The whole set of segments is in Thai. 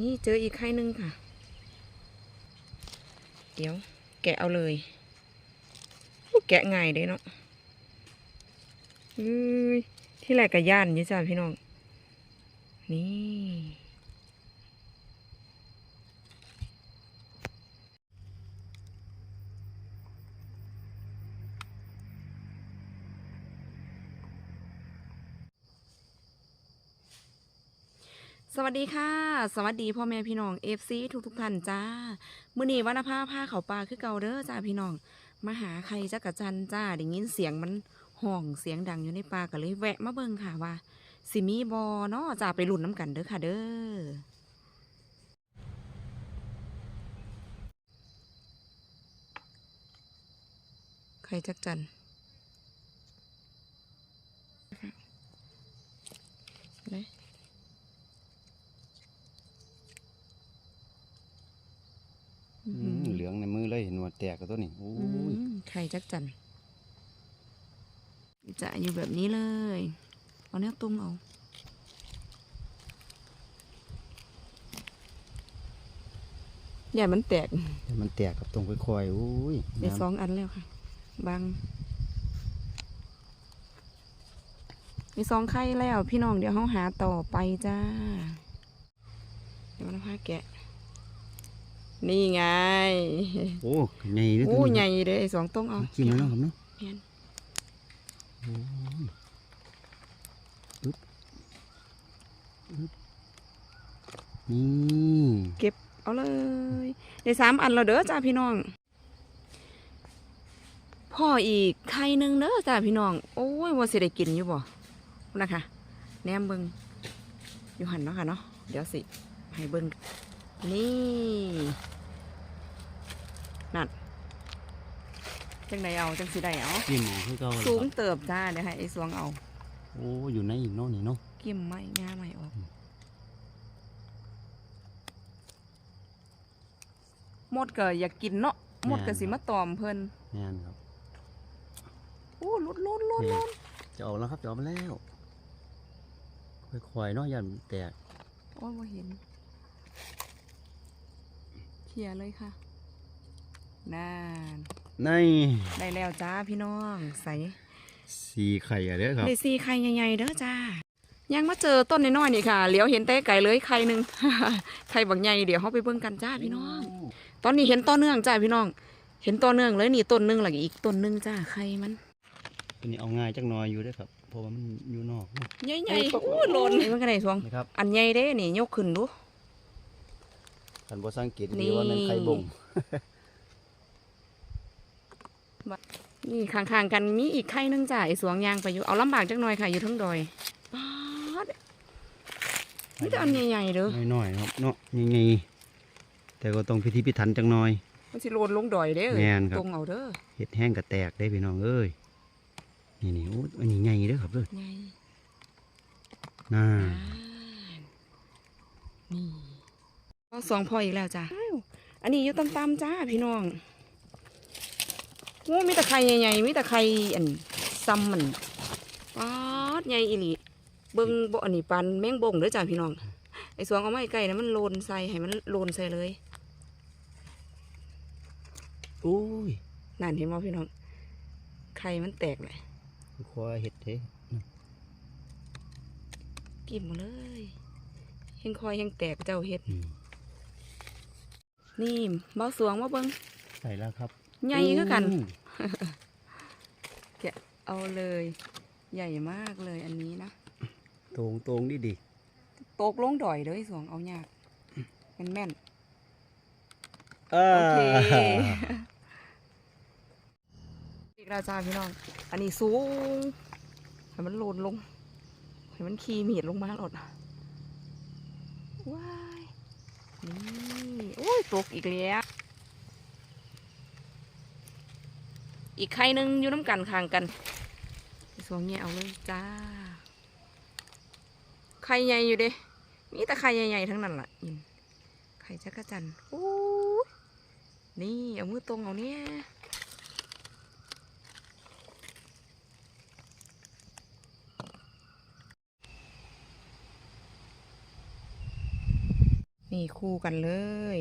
นี่เจออีกไข่หนึ่งค่ะ เดี๋ยวแกะเอาเลยแกะง่ายเด้เนาะอุ้ยที่แรกกับย่านนี่จ้าพี่น้อง นี่ สวัสดีค่ะ สวัสดีพ่อแม่พี่น้องเอฟซีทุกทุกๆท่านจ้ามื้อนี้วันภาผ้าเขาปลาคือเก่าเด้อจ้าพี่น้องมาหาใครจักกะจันจ้าได้ยินเสียงมันห้องเสียงดังอยู่ในป่าก็เลยแวะมาเบิ่งค่ะว่าสิมีบอเนาะจ้าไปลุ่นน้ำกันเด้อค่ะเด้อใครจักจันเลย อืมเหลืองในมือเลยหนวด แตกกับตัวนี้โอ้อืยมไข่จักจันจะอยู่แบบนี้เลย เอาเนี้ยตุ้มเอาอย่ามันแตกมันแตกกับตรงค่อยๆโอ้ยได้สน้ำองอันแล้วค่ะ บาง มีสองไข่แล้ว พี่น้องเดี๋ยวเขาหาต่อไปจ้า เดี๋ยวนะพาแกะ นี่ไง โอ้ใหญ่เลยโอ้ตัวนี้ใหญ่เลยไอ้สองต้องเอากินแล้วเนาะครับเนาะแม่นโอ้ยอึ๊บอึ๊บนี่เก็บเอาเลยได้สามอันแล้วเด้อจ้าพี่น้อง พ่ออีกไข่หนึ่งเด้อจ้าพี่น้อง โอ้ยว่าสิได้กินอยู่บ่นะคะแหนมเบิงอยู่หันเนาะค่ะเนาะเดี๋ยวสิให้เบิง นี่นั่นจังไดเอาจังสิได้เอากินหมอคือเก่าเลยสูงครับเติบจ้าเดี๋ยวให้ไอ้สวงเอาโอ้อยู่ในอีกเนาะนี่เนาะกิ้มไม้ง่าไม้ออกหมดก็อยากกินเนาะหมดก็สิมาตอมเพิ่นแม่นครับโอ้ลุดลุดลุดนี่ลุดจะออกแล้วครับจะออกมาแล้วค่อยๆเนาะยันแตกโอ้ยมาเห็น เคลียร์เลยค่ะนั่นในได้แล้วจ้าพี่น้องใส่สีไข่อะเด้อครับได้ซีไข่ใหญ่ๆเด้อจ้ายังมาเจอต้นน้อยๆนี่ค่ะเหลียวเห็นแต่ไก่เลยไข่หนึ่งไข่บักใหญ่เดี๋ยวเขาไปเบิ่งกันจ้าพี่น้อง ตอนนี้เห็นต่อเนื่องจ้าพี่น้อง เห็นต่อเนื่องเลยนี่ต้นหนึงหลังอีกต้นหนึงจ้าไข่มันตัวนี้เอาง่ายจักหน่อยอยู่เด้อครับเพราะว่ามันอยู่นอกเนาะใหญ่ๆโอ้หล่นมันก็ได้สวงนะครับอันใหญ่เด้นี่ยกขึ้นดู คันบ่สังเกตนี่ดีว่ามันไข่บ่งนี่ข้างๆกันมีอีกไข่หนึงจ้าไอ้สวงยางไปอยู่เอาลำบากจักหน่อยค่ะอยู่ทั้งดอยป๊าดนี่แต่อันใหญ่ๆเด้อน้อยๆครับเนาะยังไงแต่ก็ต้องพิธีพิถันจังหน่อยมันสิโลนลงดอยเด้อแม่นครับตรงเอาเด้อเห็ดแห้งกระแตกได้พี่น้องเอ้ยนี่นี่โอ้อันนี้ใหญ่เด้อครับเด้อใหญ่น่านี่ ก็สองพออีกแล้วจ้าอันนี้อยู่ต่ำๆจ้าพี่น้องโอ้มีแต่ไข่ใหญ่ๆมีแต่ไข่อันซ้ำมันป๊าดใหญ่อีหลีเบิ่งบ่อันนี้ปันแมงบ่งเด้อจ้าพี่น้อง ไอ้สวงเอาไม้ไก่นะมันโลนใส่ให้มันโลนใส่เลยโอ้ยนั่นเห็นบ่พี่น้อง ไข่มันแตกเลยคว้าเห็ดเด้กินหมดเลยเฮงคอยเฮงแตกเจ้าเฮ็ดอืม นี่เบาสวงว่าเบิ่งใส่แล้วครับใหญ่คือกันอู้เอาเลย ใหญ่มากเลยอันนี้นะตรงตรงดิดิตกลงดอยเลยสวงเอายากแม่นแม่นอ่าโอเคอีกแล้วจ้าพี่น้อง อันนี้สูงให้มันโลนลงให้มันขี่มีดลงมาหลดว้ายนี่โอ้ ยตกอีกแล้ว อีกไข่หนึ่งอยู่น้ำกันข้างกันสวงเนี่ยเอาเลยจ้า ไข่ใหญ่อยู่เด้มีแต่ไข่ใหญ่ๆทั้งนั้นล่ะอินไข่จักรจันโอ้นี่เอามือตรงเอาเนี่ยนี่คู่กันเลย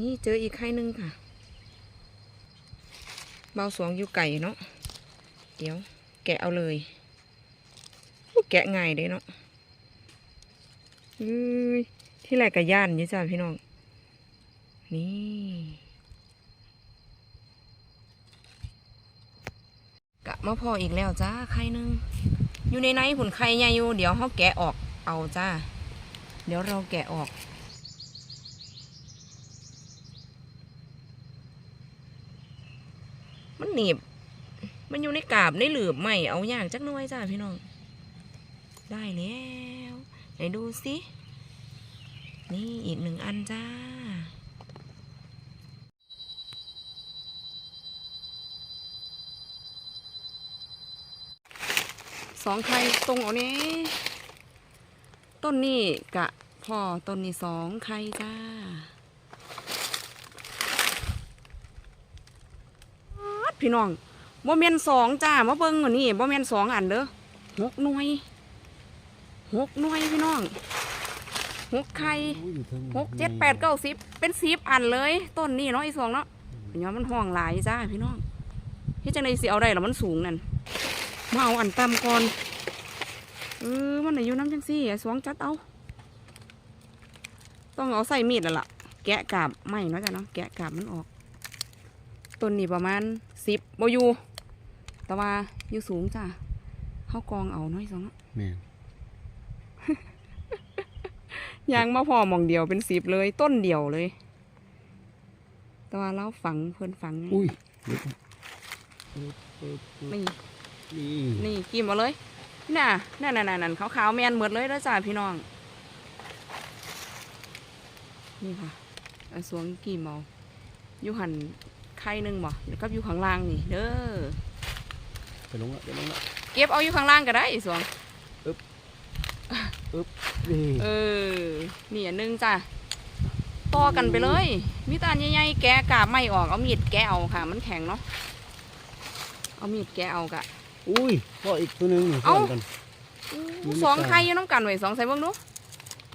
นี่เจออีกไข่หนึ่งค่ะ เบาสวงอยู่ไก่เนาะ เดี๋ยวแกะเอาเลยแกะง่ายเด้เนาะอุ้ยที่แรกกับย่านนี่จ้าพี่น้อง นี่กะมาพออีกแล้วจ้าไข่หนึ่งอยู่ในในผุนไข่ใหญ่อยู่ เดี๋ยวเขาแกะออกเอาจ้า เดี๋ยวเราแกะออก มันหนีบ มันอยู่ในกาบในหลืบไม่เอาอย่างจักหน้อยจ้าพี่น้อง ได้แล้วไหนดูสิ นี่อีกหนึ่งอันจ้าสองไข่ตรงเอาเนี้ต้นนี้กะพ่อต้นนี้สองไข่จ้า ด พี่น้องบ่แม่นสองจ้ามาเบิ่งอันนี้บ่แม่นสองอันเด้อหกหน่วยหกหน่วยพี่น้องหกไข่งหกเจ็ดแปดเก้าสิบเป็นสิบอันเลย ต้นนี้เนาะไอีสองเนาะเดี๋ยวมันห้องหลายจ้าพี่น้องเฮ็ดจังไดสิเอาได้ล่ะมันสูงนั่นมาเอาอันต่ำก่อนเออมันน่ะอยู่น้ำจังซี่ไอ้สองจัดเอา ต้องเอาใส่มีดแล้วล่ะแกะกาบไม่เนาะจ้ะเนาะแกะกาบมันออก ต้นนี้ประมาณสิบโบอยูแต่ว่าอยู่สูงจ้ะเข้ากองเอาน้อยสองเนาะแม่นยางมาพอหมองเดียวเป็นสิบเลย ต้นเดียวเลย แต่ว่าเราฝังเพื่อนฝังไงอุ้ยนี่นี่นี่กิมเอาเลยน่ะนั่นนั่นนั่นขาวๆแมนหมดเลยแล้วจ้าพี่น้อง นี่ค่ะเอาสวงกิมเอาอยู่หัน ไข่หนึ่งบ่แล้วก็อยู่ข้างล่างนี่เด้อไปลงละไปลงละเก็บเอาอยู่ข้างล่างก็ได้สวงนี่เออนี่อันหนึงจ้ะต่อกันไปเลยมีตาใหญ่ๆแกะกาบไม่ออกเอามีดแกะเอาค่ะ มันแข็งเนาะเอามีดแกะเอากะอุ้ยพ่ออีกตัวหนึงนี่เอ้าซ้อนกันมีดสองกาบไข่อยู่น้ำกันไว้สองใส่เบิ่งดู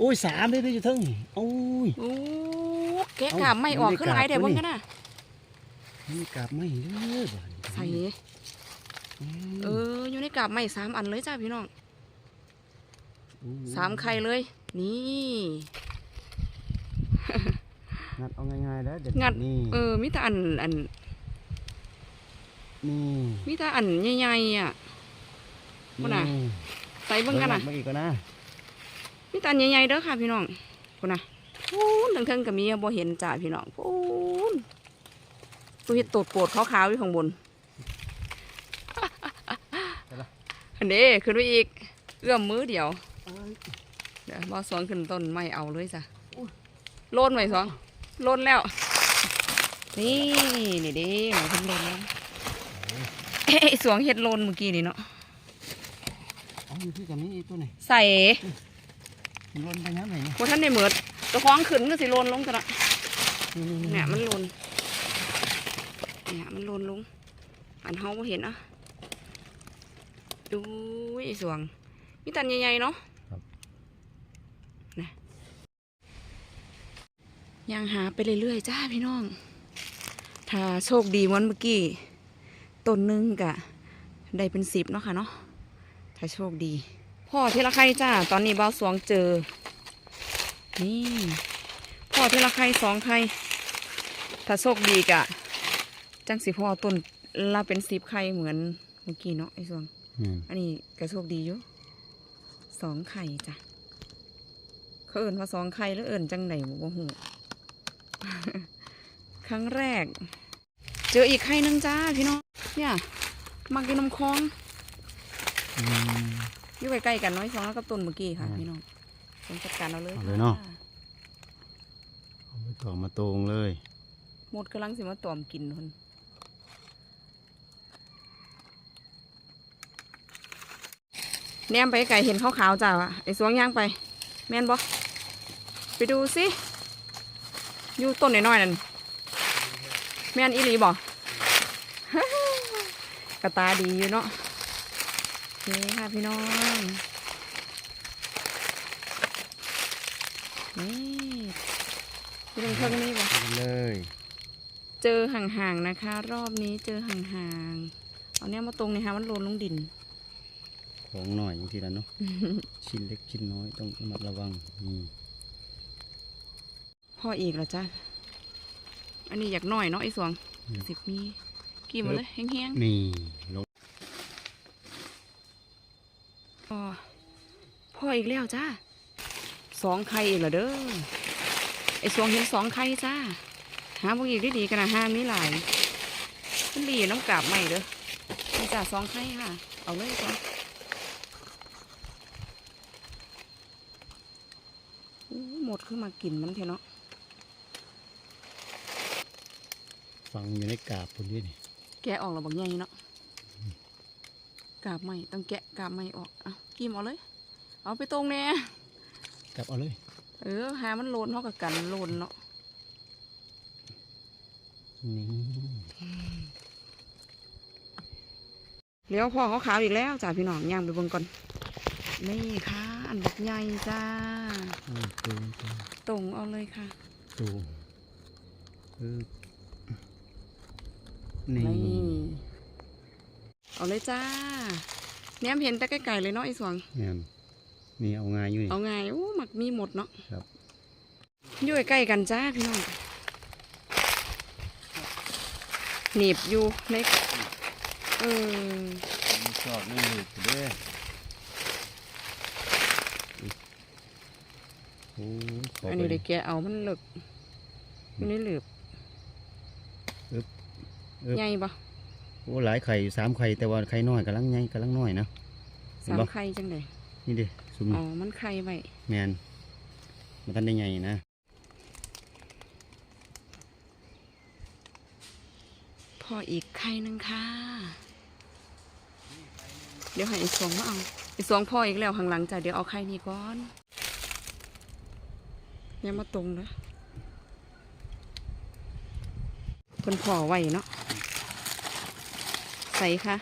อุ้ยสามเลยเด้ออยู่เทั้งนี่อุ้ยโอ้แกะเอ้ากาบไม่ออกมีขึ้นหลายกาบแต่เบิ่งตัวนี้กันนะ นี่กลับไม่เด้อบ่ใส่อืมเอออยู่ในกาบไม่สามอันเลยจ้าพี่น้องอุ้ยสามไข่เลย นี่งัดเอาง่ายๆแล้วเด็ดงัดนี่เออมีแต่อันอันนี่มีแต่อันใหญ่ๆอะพุ่นน่ะใส่เบิ่งกันนะเบิ่งอีกกันนะมีแตอันใหญ่ๆเด้อค่ะพี่น้องคุณนะพูนทั้งเทิงๆกับมีบ่เห็นจ้าพี่น้องพูน ตัวเห็ดตูดโปดขาวๆอยู่ข้างบนอันนี้ขึ้นไปอีก เอื้อมมือเดียว เดี๋ยวบอสองขึ้นต้นไม่เอาเลยจ้ะโลนไหมสองโลนแล้ว นี่นี่เดิหมอเพิ่นโลนแล้วเอ้ยสวงเห็ดโลนเมื่อกี้นี่เนาะเอาอยู่ที่กับนี้อีกตัวนี่ใส่มันล้นไปยังไงเนี่ยพวท่านได้เหมือดตัวคล้องขึ้นก็สิโลนลงกันละนี่ๆๆเนี่ยมันหล่น เนี่ยมันหล่นลงอันเฮาบ่เห็นอะดูไอ้สวงมีตันใหญ่ๆเนาะนะยังหาไปเรื่อยๆจ้าพี่น้อง ถ้าโชคดีเหมือนเมื่อกี้ต้นหนึงกะได้เป็นสิบเนาะค่ะเนาะถ้าโชคดี พ่อทีละใครจ้า ตอนนี้เบาสวงเจอ นี่ พ่อทีละใครสองใครถ้าโชคดีกะ จังสิพ่อต้นละเป็นสิบไข่เหมือนเมื่อกี้เนาะไอ้ส่วนอืมอันนี้ก็โชคดีอยู่สองไข่จ้ะเขาเอิ่นว่าสองไข่แล้วเอิ่นจังไหนบ่หูครั้งแรก เจออีกไข่หนึงจ้าพี่น้องเนี่ยมักกินน้ำคลองอืมอยู่ใกล้ๆกันน้อยสองแล้วกับต้นเมื่อกี้ค่ะอืมพี่น้องผมจัดการเอาเลยเอาเลยเนาะค่เอาไปต่อมาตรงเลย หมดกำลังสิมาตอมกินคน แนมไปไก่เห็นขาวๆจ้าไอ้สวงย่างไป แม่นบ่ไปดูสิอยู่ต้นน้อยๆนั่นแม่นอีหลีบ่กระตาดีอยู่เนาะนี่ค่ะพี่น้องนี่พี่ตรงเทิงนี่บ่เอาเลยเจอห่างๆนะคะ รอบนี้เจอห่างๆเอาเนี่ยมาตรงนี่ฮะมันโลนลงดิน ของหน่อยอย่างที่ละเนาะ ชิ้นเล็กชิ้นน้อยต้องระมัดระวังนี่พ่ออีกเหรอจ้าอันนี้อยากหน่อยเนาะไอ้สวงสิบมีกี่หมดเลยแห้งนี่ลงๆพ่อพ่ออีกแล้วจ้าสองไข่อีกเหรอเด้อไอ้สวงเห็นสองไข่จ้าหาพวกอีกดีๆกันนะห้ามนี่หลายมันดีน้ำกาบใหม่เด้อนี่จ้าสองไข่ค่ะ เอาเลยจ้า อู้หมดขึ้นมากินมันเถอะเนาะฟังอยู่ในกาบคนนี้นี่แกะออกแล้วบางใหญ่เนาะกาบไม่ต้องแกะกาบไม่ออกเอากิมเอาเลย เอาไปตรงแน่กลับเอาเลย เออหามันโลนเท่ากับกันโลนเนาะนี่เลี้ยวพ่อเขาขาวอีกแล้วจ้าพี่น้องย่างไปเบิ่งก่อนนี่ค่ะอันบักใหญ่จ้า เอาตูมตูมตรงเอาเลยค่ะตูมเออนี่นี่เอาเลยจ้าเนี่ยเห็นแต่ไกลๆเลยเนาะไอ้สวงเนี่ยนี่เอางานอยู่นี่เอาไงายโอ้หมักมีหมดเนาะครับอยู่ใกล้กันจ้าพี่น้องหนีบอยู่ในเออชอบนี่เลยเด้ อโอ้ขอันนี้เลยแกะเอามันเหลึกอยู่ในเหลือบอึบใหญ่ปะโอ้หลายไข่อยู่สามไข่แต่ว่าไข่น้อยกำลังใหญ่กำลังน้อยนะเห็นสามปะไข่จังเลยนี่เด้ซุ่มอ๋อมันไข่ไว้แมนมันทันได้ใหญ่นะพออีกไข่หนึงค่ะ เดี๋ยวให้ไอ้สองมาเอาไอ้สองพออีกแล้วข้างหลังจ้ะเดี๋ยวเอาไข่นี่ก่อนอ ยังมาตรงนะเพิ่นพอไว้เนาะใส่ค่ะ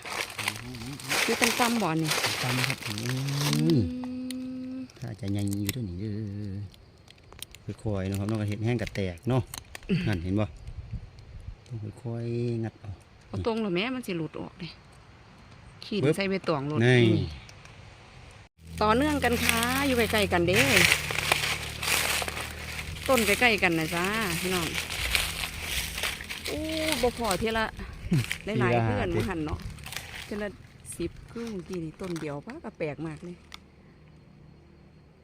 คือเป็นตำบ่อนี่ตำครับโอ้อืยมถ้าจะใหญ่อยู่ตัวนี้เด้อค่อยๆเนาะครับน้องกระเห็ดแห้งกระแตกเนาะนั่นเห็นบ่ต้องค่อยๆงัดเอาเอาตรงเหรอแม่มันสิหลุดออกเลยขีดปึ๊บใส่ใบตองหลุดนี่นี่ต่อเนื่องกันค่ะอยู่ใกล้ๆกันเด้ ต้นใกล้ๆกันนะจ้าพี่น้องอู้บ่พอเทีละหลายๆเพื่อนมาหันเนาะเทีละสิบคือเมื่อกี้นี่ต้นเดียวปะก็แปลกมากเลย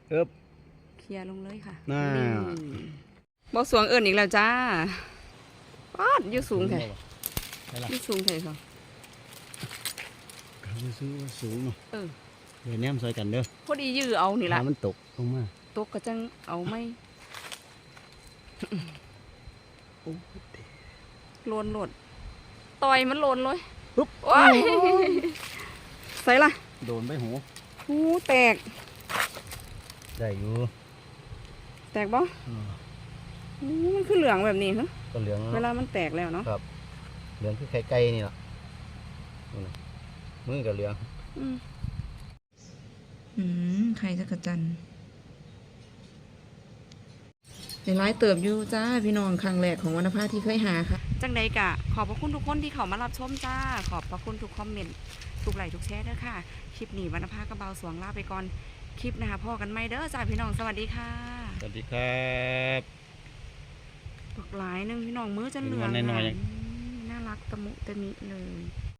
เอิบเคลียร์ลงเลยค่ะน่านี่บ่สวงเอิญอีกแล้วจ้าปาดอยู่สูงแท้ได้ละอยู่สูงแท้ค่ะเขาซื้อว่าสูงเนาะเออเดี๋ยวแนมซอยกันเด้อพอดียื้อเอานี่ละถ้ามันตกลงมาตกกระจังเอาไหม โอ้โลนโลดต่อยมันโลนเลยปุ๊บว้ายใส่ละโดนใบหูหูแตก ได้อยู่แตกบ่หูมันคือเหลืองแบบนี้ฮะก็เหลืองเวลามันแตกแล้วเนาะเหลืองคือไข่ไก่นี่ล่ะนู่นน่ะมือกับเหลือง อืมอืมใครจะกระจัน ในร้ายเติบอยู่จ้าพี่น้องครั้งแรกของวรรณภาที่เคยหาค่ะ จังใดกะ ขอบพระคุณทุกคนที่เขามารับชมจ้า ขอบพระคุณทุกคอมเมนต์ทุกไลค์ทุกแชร์เด้อค่ะ คลิปนี้วรรณภากระเบาสวงลาไปก่อน คลิปหนะคะพ่อกันไหมเด้อจ้าพี่น้องสวัสดีค่ะสวัสดีครับปักหลายหนึงพี่น้องมือจะเหลืองเป็นวันน้อยๆะมน่ารักตะมุตะมิเลย